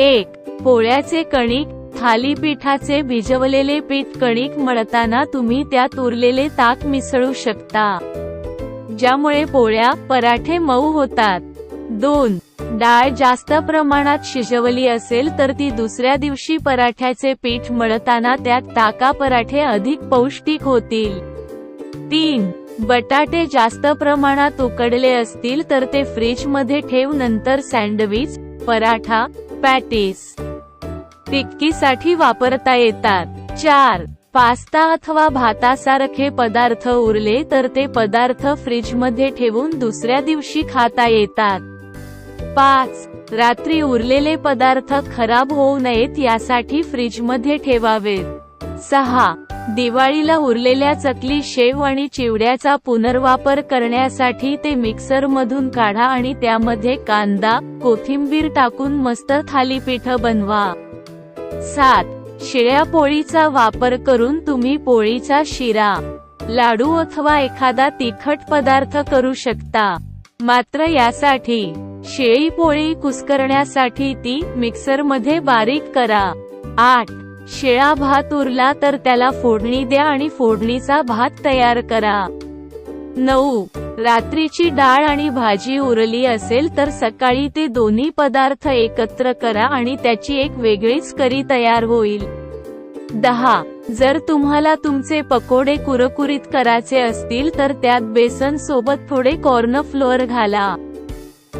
एक पोळ्याचे कणिक थालीपीठाचे भिजवलेले पीठ कणिक मळताना तुम्ही त्यात उरलेले ताक मिसळू शकता. ज्यामुळे पोळ्या पराठे मऊ होतात. दोन डाळ जास्त प्रमाणात शिजवली असेल तर ती दुसऱ्या दिवशी पराठ्याचे पीठ मळताना त्यात ताका पराठे अधिक पौष्टिक होतील. तीन बटाटे जास्त प्रमाणात उकडले असतील तर ते फ्रीजमध्ये ठेव नंतर सँडविच पराठा पॅटीस. टिक्कीसाठी वापरता येतात. चार पास्ता अथवा भातासारखे पदार्थ उरले तर ते पदार्थ फ्रीजमध्ये ठेवून दुसऱ्या दिवशी खाता येतात. पाच रात्री उरलेले पदार्थ खराब होऊ नयेत यासाठी फ्रीजमध्ये ठेवावेत. सहा दिवाळीला उरलेल्या चकली शेव आणि चिवड्याचा पुनर्वापर करण्यासाठी ते मिक्सर मधून काढा आणि त्यामध्ये कांदा कोथिंबीर टाकून मस्त थालीपीठ बनवा. सात. शिळ्या पोळीचा वापर करून तुम्ही पोळीचा शिरा लाडू अथवा एखादा तिखट पदार्थ करू शकता. मात्र यासाठी शेळी पोळी कुस्करण्यासाठी ती मिक्सरमध्ये बारीक करा. आठ. शिळा भात उरला तर त्याला फोडणी द्या आणि फोडणीचा भात तयार करा. नऊ. रात्रीची डाळ आणि भाजी उरली असेल तर सकाळी ते दोन्ही पदार्थ एकत्र करा आणि त्याची एक वेगळीच करी तयार होईल. दहा. जर तुम्हाला तुमचे पकोडे कुरकुरीत करायचे असतील तर त्यात बेसन सोबत थोडे कॉर्नफ्लोअर घाला.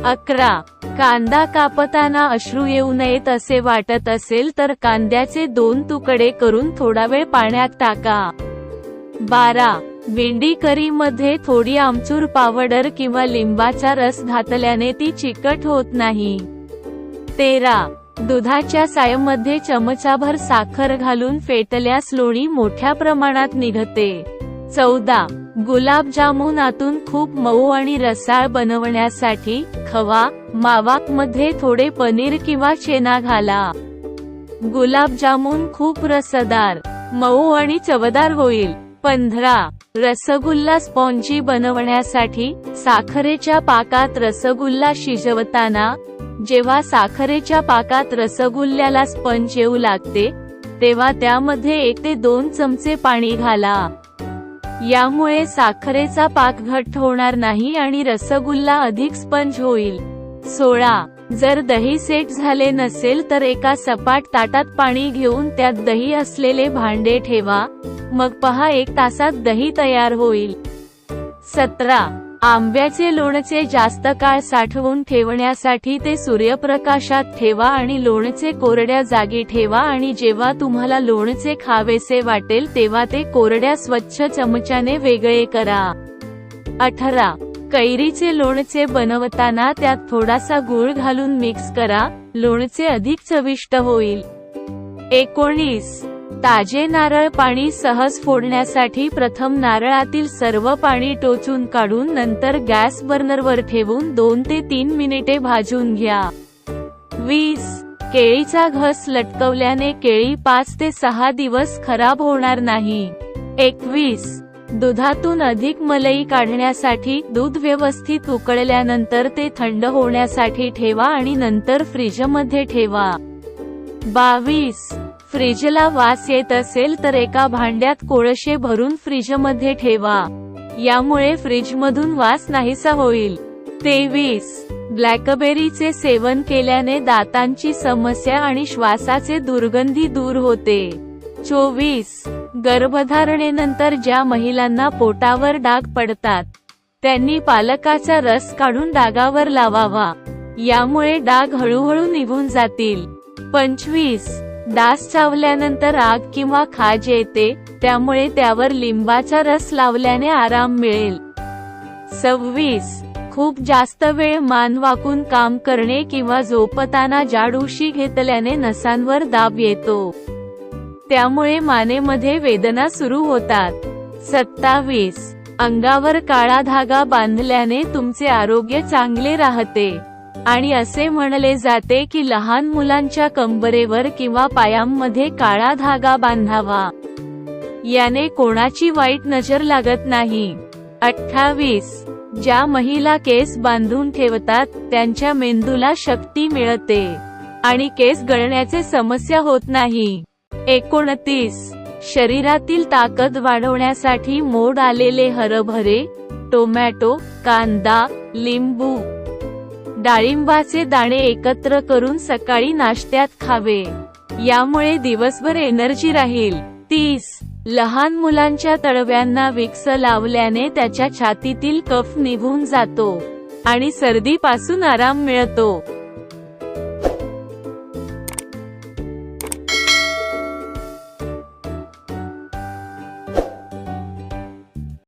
अकरा. कांदा कापताना अश्रू येऊ नयेत असे वाटत असेल तर कांद्याचे दोन तुकडे करून थोडा वेळ पाण्यात टाका. बारा. भेंडी करी मध्ये थोडी आमचूर पावडर किंवा लिंबाचा रस घातल्याने ती चिकट होत नाही. तेरा. दुधाच्या सायमध्ये चमचाभर साखर घालून फेटल्यास लोणी मोठ्या प्रमाणात निघते. चौदा. गुलाबजामुनातून खूप मऊ आणि रसाळ बनवण्यासाठी खवा मावाकमध्ये थोडे पनीर किंवा शेना घाला. गुलाबजामुन खूप रसदार मऊ आणि चवदार होईल. पंधरा रसगुल्ला स्पॉन्जी बनवण्यासाठी साखरेच्या पाकात रसगुल्ला शिजवताना जेव्हा साखरेच्या पाकात रसगुल्ल्याला स्पंज येऊ लागते तेव्हा त्यामध्ये एक ते दोन चमचे पाणी घाला. यामुळे साखरेचा पाक घट्ट होणार नाही आणि रसगुल्ला अधिक स्पंज होईल. सोळा. जर दही सेट झाले नसेल तर एका सपाट ताटात पाणी घेऊन त्यात दही असलेले भांडे ठेवा. मग पहा एक तासात दही तयार होईल. सतरा. आंब्याचे लोणचे जास्त काळ साठवून ठेवण्यासाठी ते सूर्यप्रकाशात ठेवा आणि लोणचे कोरड्या जागी ठेवा आणि जेव्हा तुम्हाला लोणचे खावेसे वाटेल तेव्हा ते कोरड्या स्वच्छ चमच्याने वेगळे करा. अठरा. कैरीचे लोणचे बनवताना त्यात थोडासा गूळ घालून मिक्स करा. लोणचे अधिक चविष्ट होईल. एकोणीस. ताजे नारळ पाणी सहज फोडण्यासाठी प्रथम नारळातील सर्व पाणी टोचून काढून नंतर गॅस बर्नरवर ठेवून दोन ते तीन मिनिटे भाजून घ्या. वीस. केळीचा घस लटकवल्याने केळी पाच ते सहा दिवस खराब होणार नाही. एकवीस. दुधातून अधिक मलई काढण्यासाठी दूध व्यवस्थित उकळल्यानंतर ते थंड होण्यासाठी ठेवा आणि नंतर फ्रीजमध्ये ठेवा. बावीस. फ्रीजला वास येत असेल तर एका भांड्यात कोळशे भरून फ्रीजमध्ये ठेवा. यामुळे फ्रीजमधून वास नाहीसा होईल. तेवीस. ब्लॅकबेरीचे सेवन केल्याने दातांची समस्या आणि श्वासाचे दुर्गंधी दूर होते. चोवीस. गर्भधारणेनंतर ज्या महिलांना पोटावर डाग पडतात त्यांनी पालकाचा रस काढून डागावर लावावा. यामुळे डाग हळूहळू निघून जातील. पंचवीस. डास चावल्यानंतर आग किंवा खाज येते त्यामुळे त्यावर लिंबाचा रस लावल्याने आराम मिळेल. सव्वीस. खूप जास्त वेळ मान वाकून काम करणे किंवा झोपताना जाडूशी घेतल्याने नसांवर दाब येतो. त्यामुळे मानेमध्ये वेदना सुरू होतात. सत्तावीस. अंगावर काळा धागा बांधल्याने तुमचे आरोग्य चांगले राहते. आणि असे म्हणले जाते की लहान मुलांच्या कंबरेवर किंवा पायांमध्ये काळा धागा बांधावा. याने कोणाची वाईट नजर लागत नाही. अठ्ठावीस. ज्या महिला केस बांधून ठेवतात त्यांच्या मेंदूला शक्ती मिळते. आणि केस गळण्याचे समस्या होत नाही. एकोणतीस. शरीरातील ताकद वाढवण्यासाठी मोड आलेले हरभरे टोमॅटो कांदा लिंबू डाळिंबाचे दाणे एकत्र करून सकाळी नाश्त्यात खावे. यामुळे दिवसभर एनर्जी राहील. तीस. लहान मुलांच्या तळव्यांना विक्स लावल्याने त्याच्या छातीतील कफ निघून जातो आणि सर्दीपासून आराम मिळतो.